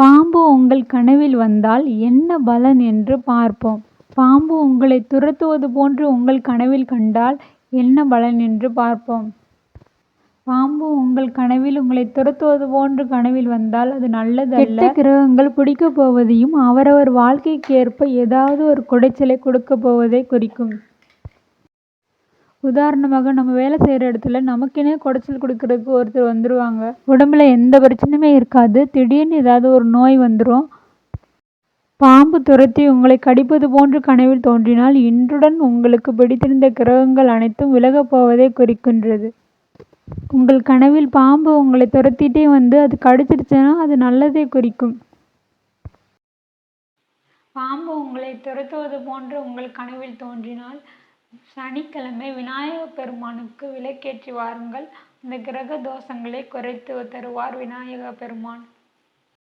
பாம்பு உங்கள் கனவில் வந்தால் என்ன பலன் என்று பார்ப்போம். பாம்பு உங்களை துரத்துவது போன்று உங்கள் கனவில் கண்டால் என்ன பலன் என்று பார்ப்போம். பாம்பு உங்கள் கனவில் உங்களை துரத்துவது போன்று கனவில் வந்தால் அது நல்லதல்ல. கெட்ட கிரகங்கள் பிடிக்கப் போவதையும் அவரவர் வாழ்க்கைக்கு ஏற்ப ஏதாவது ஒரு குடைச்சலை கொடுக்கப் போவதைக் குறிக்கும். உதாரணமாக நம்ம வேலை செய்யற இடத்துல நமக்கென குடைச்சல் கொடுக்கறதுக்கு ஒருத்தர் வந்துருவாங்க. உடம்புல எந்த பிரச்சனையுமே இருக்காது. திடீர்னு ஏதாவது ஒரு நோய் வந்துரும். பாம்பு துரத்தி உங்களை கடிப்பது போன்று கனவில் தோன்றினால் இன்றுடன் உங்களுக்கு பிடித்திருந்த கிரகங்கள் அனைத்தும் விலகப் போவதை குறிக்கின்றது. உங்கள் கனவில் பாம்பு உங்களை துரத்திட்டே வந்து அது கடிச்சிருச்சுன்னா அது நல்லதே குறிக்கும். பாம்பு உங்களை துரத்துவது போன்று உங்கள் கனவில் தோன்றினால் சனிக்கிழமை விநாயகப் பெருமானுக்கு விளக்கேற்றி வாருங்கள். அந்த கிரக தோஷங்களை குறைத்து தருவார் விநாயகப் பெருமான்.